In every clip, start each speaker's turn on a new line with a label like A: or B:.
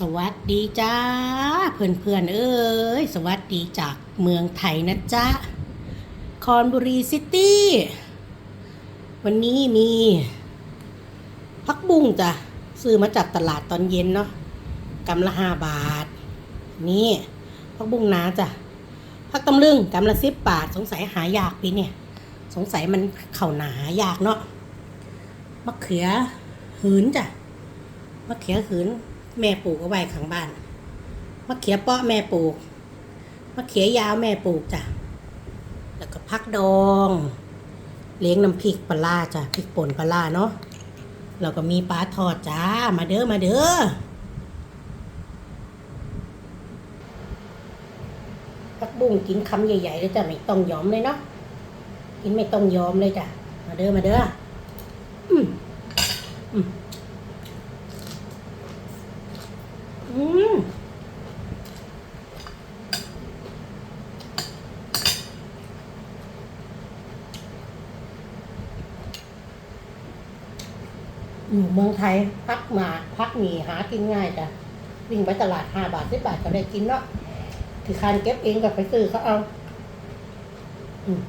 A: สวัสดีจ้า เพื่อนเพื่อนๆเอ้ยสวัสดีจากเมืองไทยนะจ๊ะ คอนบุรีซิตี้ วันนี้มีพักบุ้งจ้ะ ซื้อมาจากตลาดตอนเย็นเนาะกำละห้าบาท นี่พักบุ้งนาจ้ะพักตำลึงกำละสิบบาท สงสัยหายากปีเนี่ย สงสัยมันเข่าหนาหายากเนาะมะเขือหืนจ้ะมะเขือหืน แม่ปลูกเอาไว้ข้างบ้านมะเขือเปาะแม่ปลูกมะเขือยาวแม่ปลูกจ้ะแล้วก็พักดอง เลี้ยงน้ำพริกปลาจ้ะพริกป่นปลาเนาะแล้วก็มีปลาทอดจ้ามาเด้อมาเด้อพักบุ้งกินคำใหญ่ๆเลยจ้ะไม่ต้องยอมเลยเนาะกินไม่ต้องยอมเลยจ้ะมาเด้อมาเด้ออืมอืม อืมอยู่เมืองไทย พักมาพักหมีหากินง่ายจ้ะวิ่งไปตลาดห้าบาทสิบบาทก็ได้กินเนาะคือคานเก็บเองกับไปซื้อเขาเอา อืม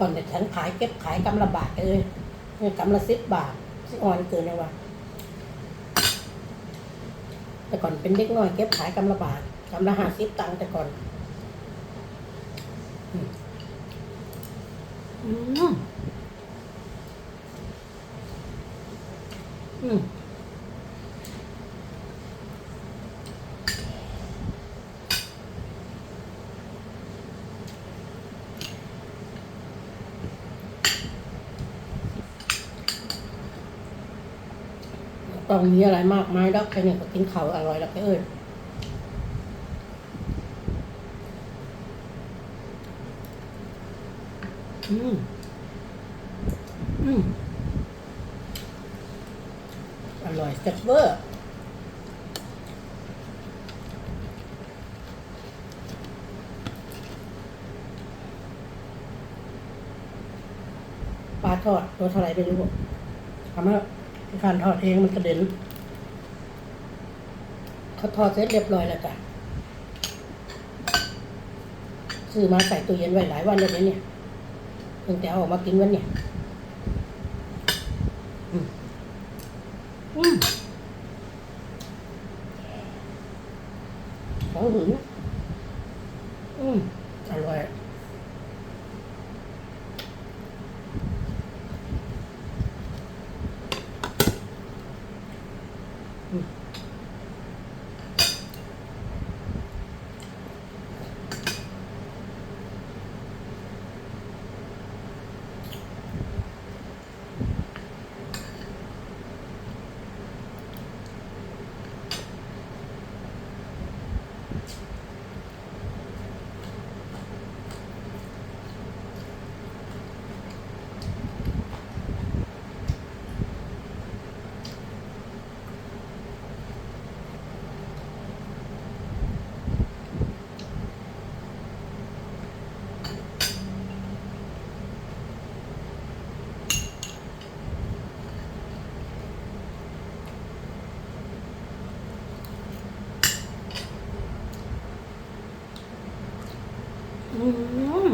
A: ก่อนแต่ฉันขายเก็บขายกำละบาทเลยกำละสิบบาทสิอ่อนเกินเลยว่ะแต่ก่อนเป็นเด็กน้อยเก็บขายกำละบาทกำละห้าสิบตังค์แต่ก่อนอืมอืม ต้องมีอะไรมากมายดอกแค่นี้ก็กินเขาวอร่อยแล้วก็เอ้ยอืมอืมอร่อยแซ่บเวอร์ปลาทอดตัวเท่าไหร่ไม่รู้ทำให้ การทอดเองมันกระเด็นเขาทอดเสร็จเรียบร้อยแล้วจ้ะซื้อมาใส่ตู้เย็นไว้หลายวันเลยนะเนี่ยเพิ่งแต่ออกมากินวันเนี่ยอืมอืมของหึงอืมอร่อย อื อืม